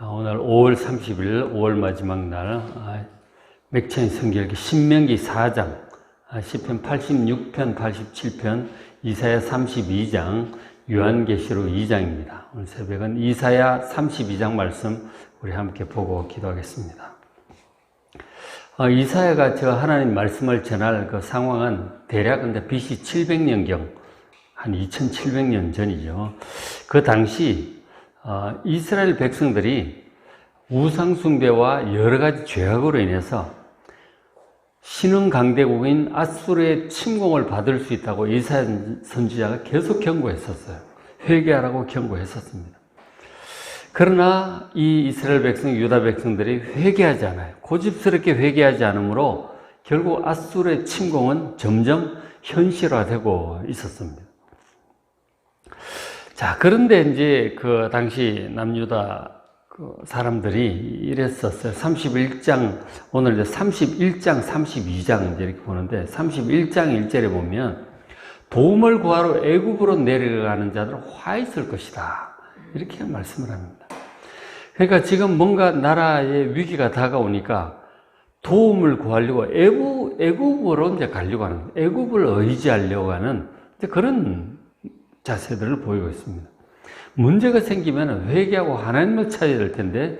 아, 오늘 5월 30일, 5월 마지막 날, 아, 맥체인 성결기 신명기 4장, 아, 시편 86편, 87편, 이사야 32장, 요한계시록 2장입니다. 오늘 새벽은 이사야 32장 말씀 우리 함께 보고 기도하겠습니다. 어, 이사야가 저 하나님 말씀을 전할 그 상황은 대략 근데 BC 700년경, 한 2700년 전이죠. 그 당시 어, 이스라엘 백성들이 우상숭배와 여러 가지 죄악으로 인해서 신흥 강대국인 아수르의 침공을 받을 수 있다고 이사야 선지자가 계속 경고했었어요. 회개하라고 경고했었습니다. 그러나 이 이스라엘 백성, 유다 백성들이 회개하지 않아요. 고집스럽게 회개하지 않으므로 결국 아수르의 침공은 점점 현실화되고 있었습니다. 자, 그런데 이제 그 당시 남유다 그 사람들이 이랬었어요. 31장, 오늘 이제 31장, 32장 이제 이렇게 보는데 31장 1절에 보면 도움을 구하러 애굽으로 내려가는 자들은 화 있을 것이다. 이렇게 말씀을 합니다. 그러니까 지금 뭔가 나라의 위기가 다가오니까 도움을 구하려고 애굽, 애굽으로 이제 가려고 하는, 애굽을 의지하려고 하는 그런 자세들을 보이고 있습니다. 문제가 생기면 회개하고 하나님을 찾아야 될 텐데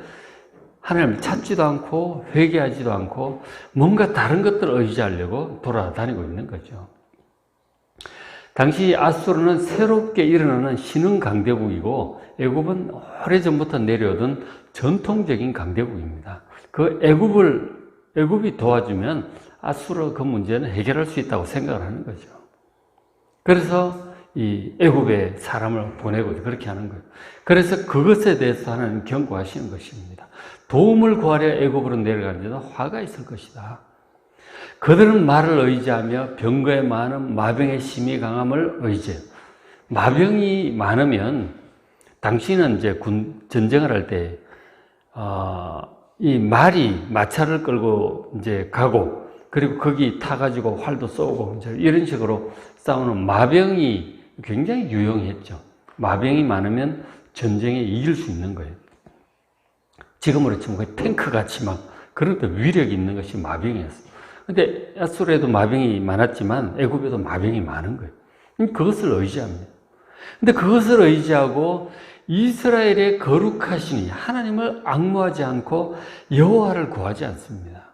하나님을 찾지도 않고 회개하지도 않고 뭔가 다른 것들을 의지하려고 돌아다니고 있는 거죠. 당시 아수르는 새롭게 일어나는 신흥 강대국이고 애굽은 오래전부터 내려오던 전통적인 강대국입니다. 그 애굽을 애굽이 도와주면 아수르 그 문제는 해결할 수 있다고 생각을 하는 거죠. 그래서 이 애굽에 사람을 보내고 그렇게 하는 거예요. 그래서 그것에 대해서 하나님 경고하시는 것입니다. 도움을 구하려 애굽으로 내려가는 자는 화가 있을 것이다. 그들은 말을 의지하며 병거에 많은 마병의 심이 강함을 의지해요. 마병이 많으면 당신은 이제 군 전쟁을 할 때, 어, 이 말이 마차를 끌고 이제 가고, 그리고 거기 타가지고 활도 쏘고, 이런 식으로 싸우는 마병이 굉장히 유용했죠. 마병이 많으면 전쟁에 이길 수 있는 거예요. 지금으로 치면 거의 탱크 같이 막, 그런 데 위력이 있는 것이 마병이었어요. 근데 아수르에도 마병이 많았지만 애굽에도 마병이 많은 거예요. 그것을 의지합니다. 근데 그것을 의지하고 이스라엘의 거룩하시니 하나님을 악무하지 않고 여호와를 구하지 않습니다.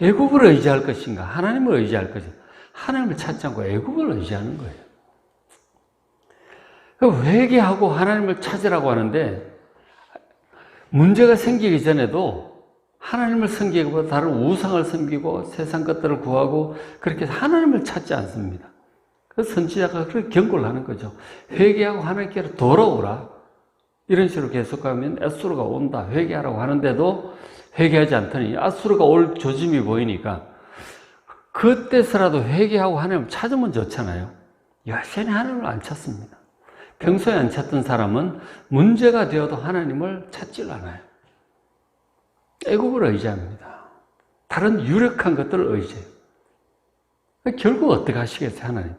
애굽을 의지할 것인가? 하나님을 의지할 것인가? 하나님을 찾지 않고 애굽을 의지하는 거예요. 회개하고 하나님을 찾으라고 하는데 문제가 생기기 전에도 하나님을 섬기고 다른 우상을 섬기고 세상 것들을 구하고 그렇게 하나님을 찾지 않습니다. 그 선지자가 그렇게 경고를 하는 거죠. 회개하고 하나님께로 돌아오라. 이런 식으로 계속하면 아수르가 온다. 회개하라고 하는데도 회개하지 않더니 아수르가 올 조짐이 보이니까 그때서라도 회개하고 하나님을 찾으면 좋잖아요. 여전히 하나님을 안 찾습니다. 평소에 안 찾던 사람은 문제가 되어도 하나님을 찾질 않아요. 애국을 의지합니다. 다른 유력한 것들을 의지해요. 결국 어떻게 하시겠어요, 하나님?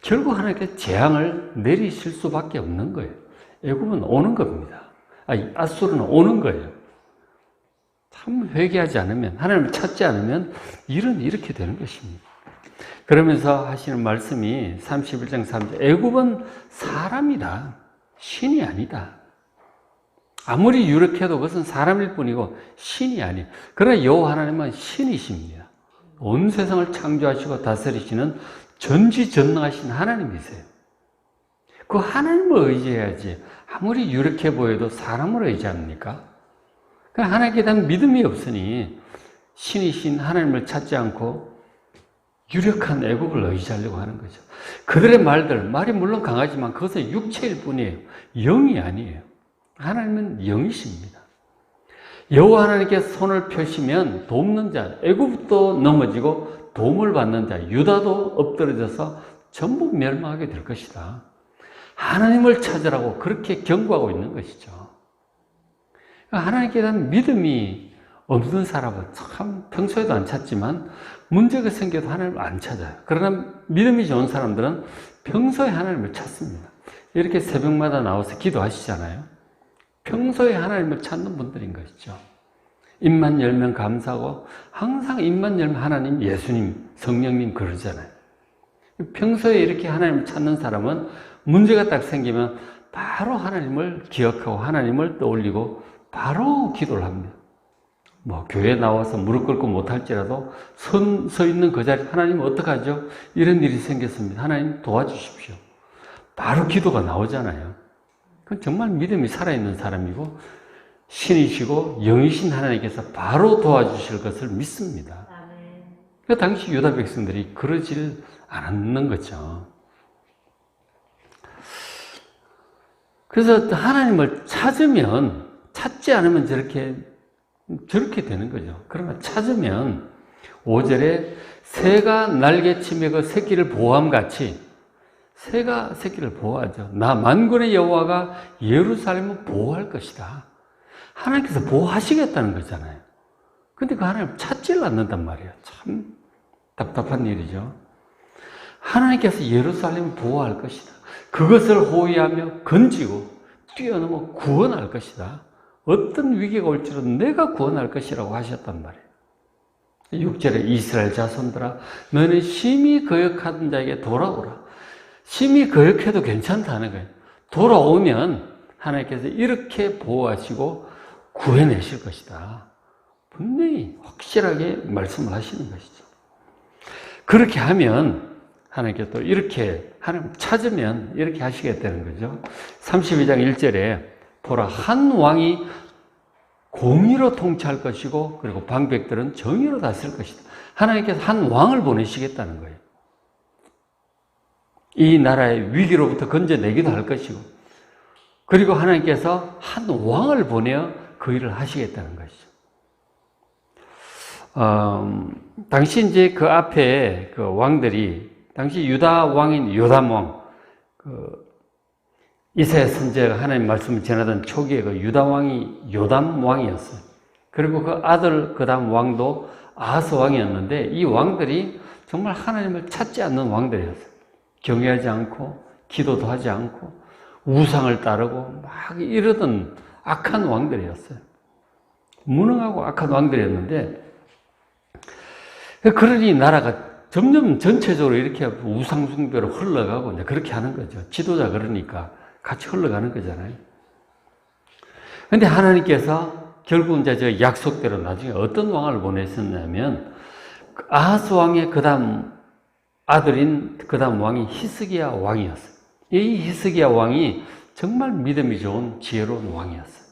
결국 하나님께 재앙을 내리실 수밖에 없는 거예요. 애국은 오는 겁니다. 아니, 아수르는 오는 거예요. 참 회개하지 않으면, 하나님을 찾지 않으면 일은 이렇게 되는 것입니다. 그러면서 하시는 말씀이 31장 3절, 애국은 사람이다. 신이 아니다. 아무리 유력해도 그것은 사람일 뿐이고 신이 아니에요. 그러나 여호와 하나님은 신이십니다. 온 세상을 창조하시고 다스리시는 전지전능하신 하나님이세요. 그 하나님을 의지해야지 아무리 유력해 보여도 사람을 의지합니까? 하나님께 대한 믿음이 없으니 신이신 하나님을 찾지 않고 유력한 애국을 의지하려고 하는 거죠. 그들의 말들, 말이 물론 강하지만 그것은 육체일 뿐이에요. 영이 아니에요. 하나님은 영이십니다. 여호와 하나님께 손을 펴시면 돕는 자, 애굽도 넘어지고 도움을 받는 자, 유다도 엎드려져서 전부 멸망하게 될 것이다. 하나님을 찾으라고 그렇게 경고하고 있는 것이죠. 하나님께 대한 믿음이 없는 사람은 참 평소에도 안 찾지만 문제가 생겨도 하나님을 안 찾아요. 그러나 믿음이 좋은 사람들은 평소에 하나님을 찾습니다. 이렇게 새벽마다 나와서 기도하시잖아요. 평소에 하나님을 찾는 분들인 것이죠. 입만 열면 감사하고 항상 입만 열면 하나님, 예수님, 성령님 그러잖아요. 평소에 이렇게 하나님을 찾는 사람은 문제가 딱 생기면 바로 하나님을 기억하고 하나님을 떠올리고 바로 기도를 합니다. 뭐 교회 나와서 무릎 꿇고 못할지라도 선, 서 있는 그 자리 하나님 어떡하죠? 이런 일이 생겼습니다. 하나님 도와주십시오. 바로 기도가 나오잖아요. 그건 정말 믿음이 살아있는 사람이고 신이시고 영이신 하나님께서 바로 도와주실 것을 믿습니다. 그 당시 유다 백성들이 그러질 않았는 거죠. 그래서 하나님을 찾으면 찾지 않으면 저렇게 저렇게 되는 거죠. 그러나 찾으면 5절에 새가 날개침에 그 새끼를 보호함 같이 새가 새끼를 보호하죠. 나 만군의 여호와가 예루살렘을 보호할 것이다. 하나님께서 보호하시겠다는 거잖아요. 근데 그 하나님 찾지를 않는단 말이에요. 참 답답한 일이죠. 하나님께서 예루살렘을 보호할 것이다. 그것을 호위하며 건지고 뛰어넘어 구원할 것이다. 어떤 위기가 올지라도 내가 구원할 것이라고 하셨단 말이에요. 6절에 이스라엘 자손들아 너는 심히 거역하던 자에게 돌아오라. 심히 거역해도 괜찮다는 거예요. 돌아오면 하나님께서 이렇게 보호하시고 구해내실 것이다. 분명히 확실하게 말씀을 하시는 것이죠. 그렇게 하면 하나님께 또 이렇게 하나님 찾으면 이렇게 하시겠다는 거죠. 32장 1절에 보라 한 왕이 공의로 통치할 것이고 그리고 방백들은 정의로 다스릴 것이다. 하나님께서 한 왕을 보내시겠다는 거예요. 이 나라의 위기로부터 건져내기도 할 것이고 그리고 하나님께서 한 왕을 보내어 그 일을 하시겠다는 것이죠. 어, 당시 이제 그 앞에 그 왕들이 당시 유다 왕인 요담 왕, 그 이사야 선제가 하나님 말씀을 전하던 초기에 그 유다 왕이 요담 왕이었어요. 그리고 그 아들 그 다음 왕도 아하스 왕이었는데 이 왕들이 정말 하나님을 찾지 않는 왕들이었어요. 경외하지 않고 기도도 하지 않고 우상을 따르고 막 이러던 악한 왕들이었어요. 무능하고 악한 왕들이었는데 그러니 나라가 점점 전체적으로 이렇게 우상숭배로 흘러가고 이제 그렇게 하는 거죠. 지도자 그러니까 같이 흘러가는 거잖아요. 근데 하나님께서 결국 이제 저 약속대로 나중에 어떤 왕을 보내셨냐면 아하스 왕의 그다음 아들인 그다음 왕이 히스기야 왕이었어요. 이 히스기야 왕이 정말 믿음이 좋은 지혜로운 왕이었어요.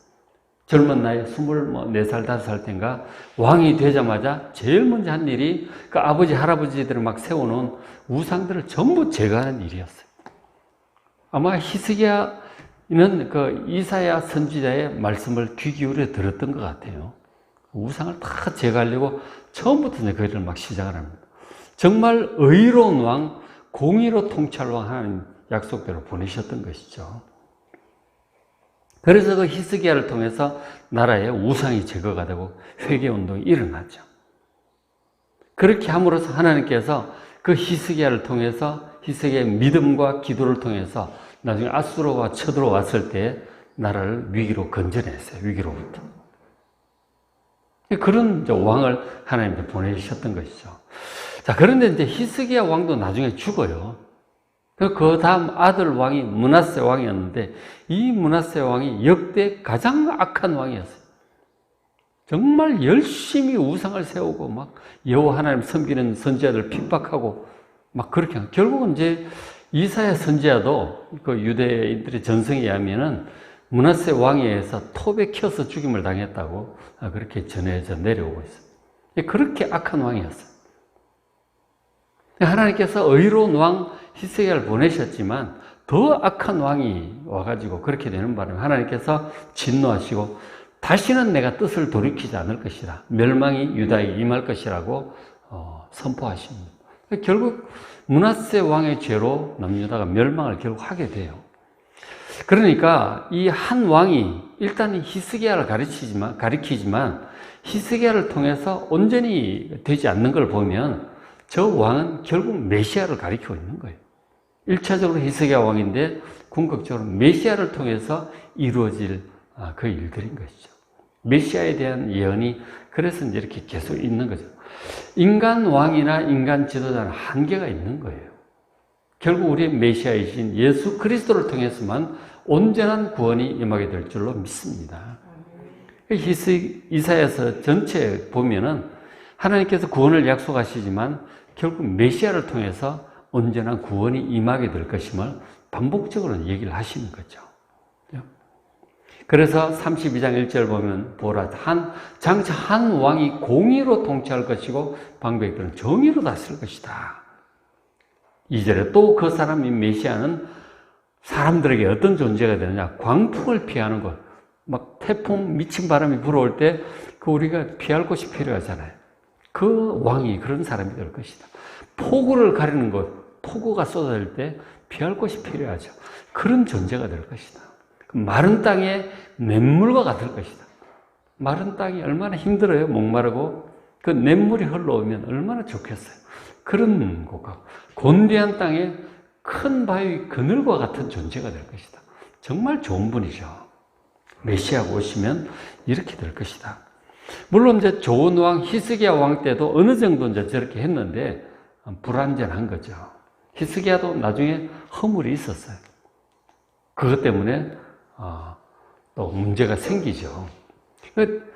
젊은 나이에 24살, 5살 때인가 왕이 되자마자 제일 먼저 한 일이 그 아버지, 할아버지들을 막 세워놓은 우상들을 전부 제거하는 일이었어요. 아마 히스기야는 그 이사야 선지자의 말씀을 귀 기울여 들었던 것 같아요. 우상을 다 제거하려고 처음부터 이제 그 일을 막 시작을 합니다. 정말 의로운 왕, 공의로 왕 하나님 약속대로 보내셨던 것이죠. 그래서 그 히스기야를 통해서 나라의 우상이 제거가 되고 회개 운동이 일어났죠. 그렇게 함으로써 하나님께서 그 히스기야를 통해서 히스기야의 믿음과 기도를 통해서 나중에 아수르가 쳐들어왔을 때 나라를 위기로 건져냈어요. 위기로부터. 그런 왕을 하나님께 보내주셨던 것이죠. 자, 그런데 이제 히스기야 왕도 나중에 죽어요. 그 다음 아들 왕이 문하세 왕이었는데 이 문하세 왕이 역대 가장 악한 왕이었어요. 정말 열심히 우상을 세우고 막 여호와 하나님 섬기는 선지자들 핍박하고 막 그렇게 한. 결국은 이제 이사야 선지자도 그 유대인들의 전성에 의하면은 문하세 왕에 의해서 톱에 켜서 죽임을 당했다고 그렇게 전해져 내려오고 있어요. 그렇게 악한 왕이었어요. 하나님께서 의로운 왕 히스기야를 보내셨지만 더 악한 왕이 와가지고 그렇게 되는 바람에 하나님께서 진노하시고 다시는 내가 뜻을 돌이키지 않을 것이다. 멸망이 유다에 임할 것이라고 어, 선포하십니다. 결국 문하세 왕의 죄로 남유다가 멸망을 결국 하게 돼요. 그러니까 이 한 왕이 일단 히스기야를 가르치지만 가리키지만 히스기야를 통해서 온전히 되지 않는 걸 보면 저 왕은 결국 메시아를 가리키고 있는 거예요. 1차적으로 히스기야 왕인데 궁극적으로 메시아를 통해서 이루어질 아, 그 일들인 것이죠. 메시아에 대한 예언이 그래서 이제 이렇게 계속 있는 거죠. 인간 왕이나 인간 지도자는 한계가 있는 거예요. 결국 우리의 메시아이신 예수 그리스도를 통해서만 온전한 구원이 임하게 될 줄로 믿습니다. 히스 이사야서 전체 보면은 하나님께서 구원을 약속하시지만 결국 메시아를 통해서 온전한 구원이 임하게 될 것임을 반복적으로 얘기를 하시는 거죠. 그래서 32장 1절 보면 보라 한 장차 한 왕이 공의로 통치할 것이고 방백들은 정의로 다스릴 것이다. 2절에 또 그 사람인 메시아는 사람들에게 어떤 존재가 되느냐? 광풍을 피하는 것. 막 태풍 미친 바람이 불어올 때 그 우리가 피할 곳이 필요하잖아요. 그 왕이 그런 사람이 될 것이다. 폭우를 가리는 것, 폭우가 쏟아질 때 피할 곳이 필요하죠. 그런 존재가 될 것이다. 마른 땅에 냇물과 같을 것이다. 마른 땅이 얼마나 힘들어요. 목마르고 그 냇물이 흘러오면 얼마나 좋겠어요. 그런 곳과 곤대한 땅에 큰 바위 그늘과 같은 존재가 될 것이다. 정말 좋은 분이죠. 메시아가 오시면 이렇게 될 것이다. 물론 이제 좋은 왕 히스기야 왕 때도 어느 정도 이제 저렇게 했는데 불완전한 거죠. 히스기야도 나중에 허물이 있었어요. 그것 때문에 어, 또 문제가 생기죠. 그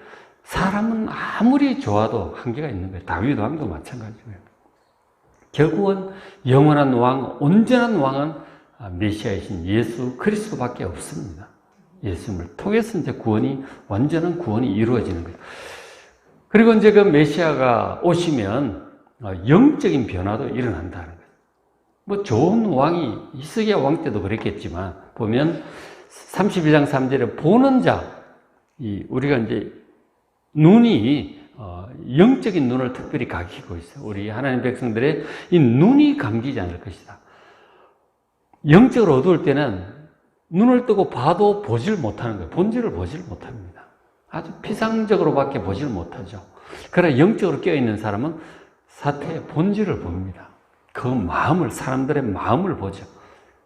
사람은 아무리 좋아도 한계가 있는 거예요. 다윗 왕도 마찬가지고요. 결국은 영원한 왕, 온전한 왕은 메시아이신 예수 그리스도밖에 없습니다. 예수님을 통해서 이제 구원이 완전한 구원이 이루어지는 거예요. 그리고 이제 그 메시아가 오시면 영적인 변화도 일어난다는 거예요. 뭐 좋은 왕이 이스기야 왕 때도 그랬겠지만 보면 32장 3절에 보는 자, 이 우리가 이제 눈이 어, 영적인 눈을 특별히 가기고 있어요. 우리 하나님 백성들의 이 눈이 감기지 않을 것이다. 영적으로 어두울 때는 눈을 뜨고 봐도 보질 못하는 거예요. 본질을 보질 못합니다. 아주 피상적으로밖에 보질 못하죠. 그러나 영적으로 깨어있는 사람은 사태의 본질을 봅니다. 그 마음을, 사람들의 마음을 보죠.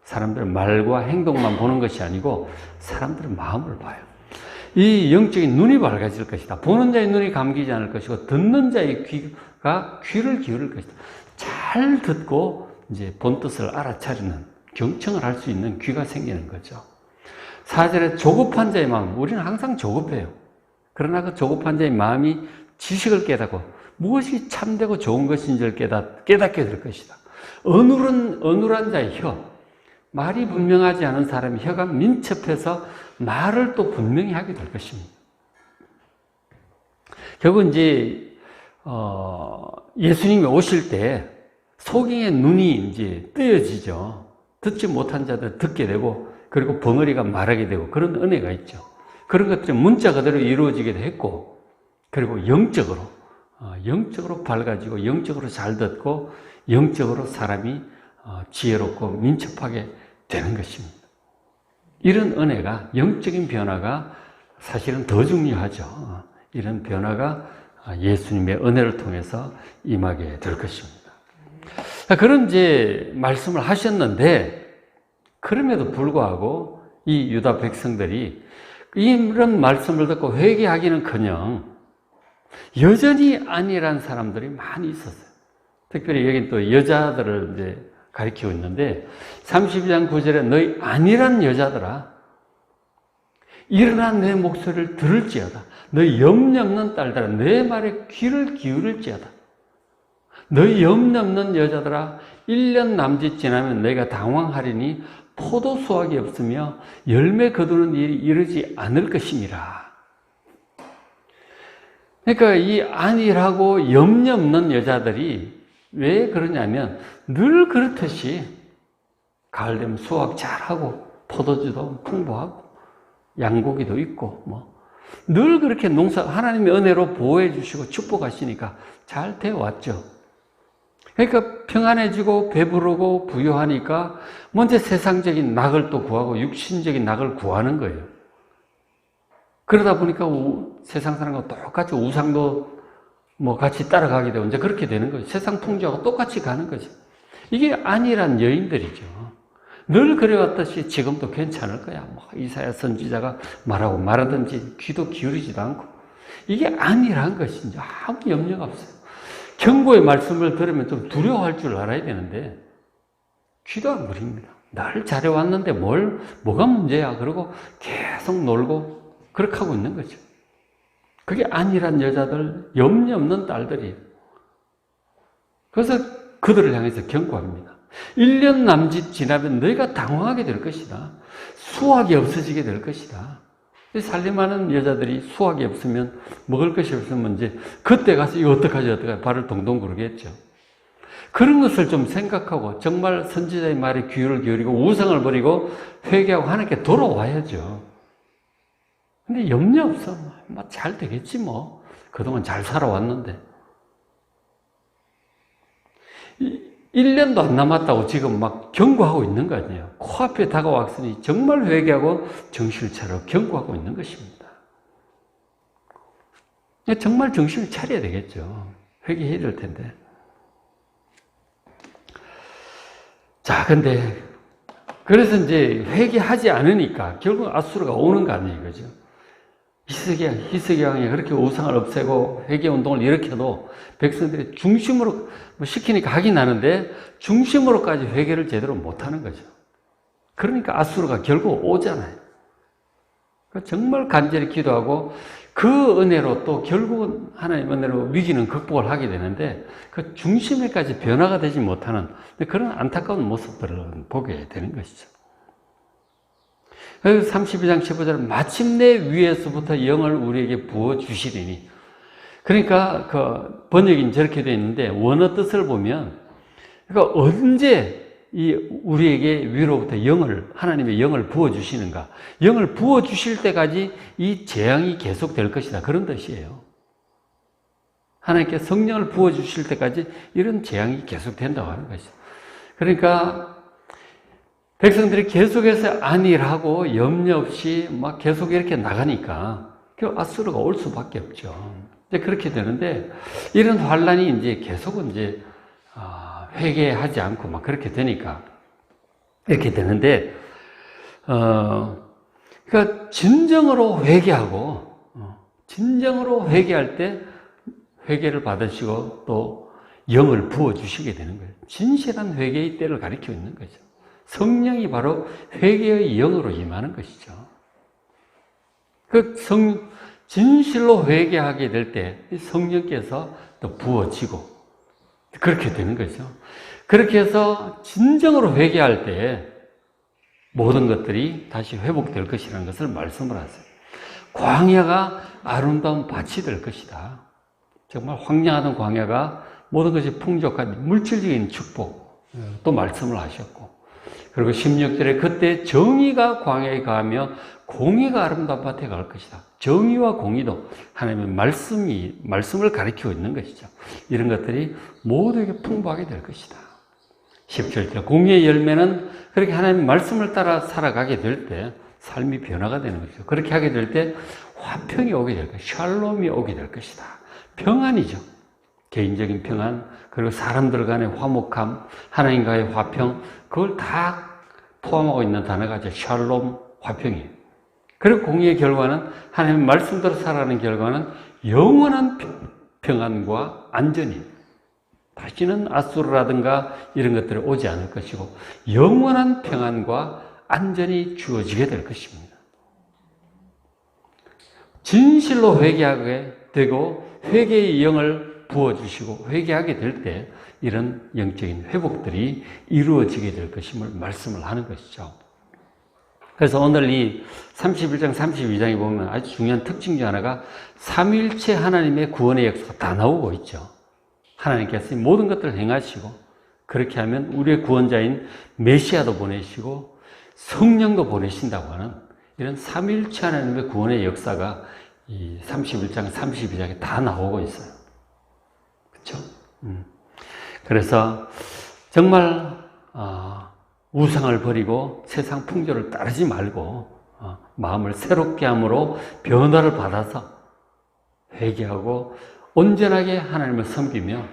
사람들의 말과 행동만 보는 것이 아니고 사람들의 마음을 봐요. 이 영적인 눈이 밝아질 것이다. 보는 자의 눈이 감기지 않을 것이고 듣는 자의 귀가 귀를 기울일 것이다. 잘 듣고 이제 본 뜻을 알아차리는 경청을 할 수 있는 귀가 생기는 거죠. 사절에 조급한 자의 마음, 우리는 항상 조급해요. 그러나 그 조급한 자의 마음이 지식을 깨닫고 무엇이 참되고 좋은 것인지를 깨닫, 깨닫게 될 것이다. 어눌한, 어눌한 자의 혀, 말이 분명하지 않은 사람이 혀가 민첩해서 말을 또 분명히 하게 될 것입니다. 결국 이제, 어, 예수님이 오실 때 소경의 눈이 이제 뜨여지죠. 듣지 못한 자들 듣게 되고, 그리고 벙어리가 말하게 되고, 그런 은혜가 있죠. 그런 것들이 문자 그대로 이루어지기도 했고, 그리고 영적으로, 어, 영적으로 밝아지고, 영적으로 잘 듣고, 영적으로 사람이 어, 지혜롭고 민첩하게 되는 것입니다. 이런 은혜가, 영적인 변화가 사실은 더 중요하죠. 어, 이런 변화가 예수님의 은혜를 통해서 임하게 될 것입니다. 그런 이제 말씀을 하셨는데, 그럼에도 불구하고 이 유다 백성들이 이런 말씀을 듣고 회개하기는 커녕 여전히 아니란 사람들이 많이 있었어요. 특별히 여긴 또 여자들을 이제 가리키고 있는데 32장 9절에 너희 아니란 여자들아 일어나 내 목소리를 들을지어다 너희 염려 없는 딸들아 내 말에 귀를 기울일지어다 너희 염려 없는 여자들아 1년 남짓 지나면 내가 당황하리니 포도 수확이 없으며 열매 거두는 일이 이르지 않을 것임이라. 그러니까 이 안일하고 염려 없는 여자들이 왜 그러냐면 늘 그렇듯이 가을 되면 수확 잘하고 포도주도 풍부하고 양고기도 있고 뭐 늘 그렇게 농사 하나님의 은혜로 보호해 주시고 축복하시니까 잘 되어 왔죠. 그러니까 평안해지고 배부르고 부유하니까 먼저 세상적인 낙을 또 구하고 육신적인 낙을 구하는 거예요. 그러다 보니까 우, 세상 사람과 똑같이 우상도 뭐 같이 따라가게 되고 이제 그렇게 되는 거죠. 세상 풍조하고 똑같이 가는 거죠. 이게 안일한 여인들이죠. 늘 그래왔듯이 지금도 괜찮을 거야. 뭐 이사야 선지자가 말하고 말하든지 귀도 기울이지도 않고 이게 아니란 것인지 아무 염려가 없어요. 경고의 말씀을 들으면 좀 두려워할 줄 알아야 되는데 귀도 안 부립니다. 날 잘해왔는데 뭘 뭐가 문제야? 그러고 계속 놀고 그렇게 하고 있는 거죠. 그게 아니란 여자들, 염려 없는 딸들이. 그래서 그들을 향해서 경고합니다. 1년 남짓 지나면 너희가 당황하게 될 것이다. 수확이 없어지게 될 것이다. 살림하는 여자들이 수확이 없으면 먹을 것이 없으면 이제 그때 가서 이거 어떡하지 어떡하지 발을 동동 구르겠죠. 그런 것을 좀 생각하고 정말 선지자의 말에 귀를 기울이고 우상을 버리고 회개하고 하나님께 돌아와야죠. 근데 염려 없어. 뭐 잘 되겠지 뭐. 그동안 잘 살아왔는데. 1년도 안 남았다고 지금 막 경고하고 있는 거 아니에요. 코앞에 다가왔으니 정말 회개하고 정신을 차려 경고하고 있는 것입니다. 정말 정신을 차려야 되겠죠. 회개해야 될 텐데. 자, 근데 그래서 이제 회개하지 않으니까 결국 아수르가 오는 거 아니에요, 그죠? 희석이, 희석이 왕이 그렇게 우상을 없애고 회개 운동을 일으켜도 백성들이 중심으로 뭐 시키니까 하긴 하는데 중심으로까지 회개를 제대로 못 하는 거죠. 그러니까 아수르가 결국 오잖아요. 그러니까 정말 간절히 기도하고 그 은혜로 또 결국은 하나님 은혜로 위기는 극복을 하게 되는데 그 중심에까지 변화가 되지 못하는 그런 안타까운 모습들을 보게 되는 것이죠. 32장 15절은 마침내 위에서부터 영을 우리에게 부어 주시리니. 그러니까 그 번역인 저렇게 되어 있는데 원어 뜻을 보면 그러니까 언제 이 우리에게 위로부터 영을 하나님의 영을 부어 주시는가? 영을 부어 주실 때까지 이 재앙이 계속 될 것이다. 그런 뜻이에요. 하나님께 성령을 부어 주실 때까지 이런 재앙이 계속 된다고 하는 것이죠. 그러니까 백성들이 계속해서 안일하고 염려 없이 막 계속 이렇게 나가니까 그 아수르가 올 수밖에 없죠. 이제 그렇게 되는데 이런 환란이 이제 계속 이제 아, 회개하지 않고 막 그렇게 되니까 이렇게 되는데 어 그러니까 진정으로 회개하고 어, 진정으로 회개할 때 회개를 받으시고 또 영을 부어 주시게 되는 거예요. 진실한 회개의 때를 가리키고 있는 거죠. 성령이 바로 회개의 영으로 임하는 것이죠. 그 성, 진실로 회개하게 될 때 성령께서 또 부어지고 그렇게 되는 거죠. 그렇게 해서 진정으로 회개할 때 모든 것들이 다시 회복될 것이라는 것을 말씀을 하세요. 광야가 아름다운 밭이 될 것이다. 정말 황량하던 광야가 모든 것이 풍족한 물질적인 축복 또 말씀을 하셨고 그리고 16절에 그때 정의가 광야에 가며 공의가 아름다운 밭에 갈 것이다. 정의와 공의도 하나님의 말씀이, 말씀을 가리키고 있는 것이죠. 이런 것들이 모두에게 풍부하게 될 것이다. 17절. 공의의 열매는 그렇게 하나님의 말씀을 따라 살아가게 될 때 삶이 변화가 되는 것이죠. 그렇게 하게 될 때 화평이 오게 될 것이다. 샬롬이 오게 될 것이다. 평안이죠. 개인적인 평안, 그리고 사람들 간의 화목함, 하나님과의 화평, 그걸 다 포함하고 있는 단어가 이제 샬롬 화평이에요. 그리고 공의의 결과는 하나님 말씀대로 살아가는 결과는 영원한 평안과 안전이 다시는 아수르라든가 이런 것들이 오지 않을 것이고 영원한 평안과 안전이 주어지게 될 것입니다. 진실로 회개하게 되고 회개의 영을 부어주시고 회개하게 될 때 이런 영적인 회복들이 이루어지게 될 것임을 말씀을 하는 것이죠. 그래서 오늘 이 31장, 32장에 보면 아주 중요한 특징 중 하나가 삼일체 하나님의 구원의 역사가 다 나오고 있죠. 하나님께서 모든 것들을 행하시고 그렇게 하면 우리의 구원자인 메시아도 보내시고 성령도 보내신다고 하는 이런 삼일체 하나님의 구원의 역사가 이 31장, 32장에 다 나오고 있어요. 그렇죠? 음. 그래서 정말 어, 우상을 버리고 세상 풍조를 따르지 말고 어, 마음을 새롭게 함으로 변화를 받아서 회개하고 온전하게 하나님을 섬기며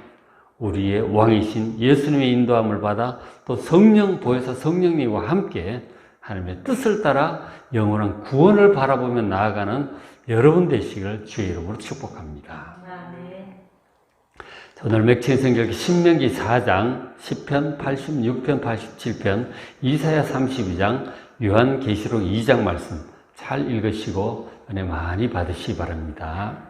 우리의 왕이신 예수님의 인도함을 받아 또 성령 보혜사 성령님과 함께 하나님의 뜻을 따라 영원한 구원을 바라보며 나아가는 여러분 되시기를 주의 이름으로 축복합니다. 오늘 맥체인 성경 신명기 4장, 10편, 86편, 87편, 이사야 32장, 요한계시록 2장 말씀 잘 읽으시고 은혜 많이 받으시기 바랍니다.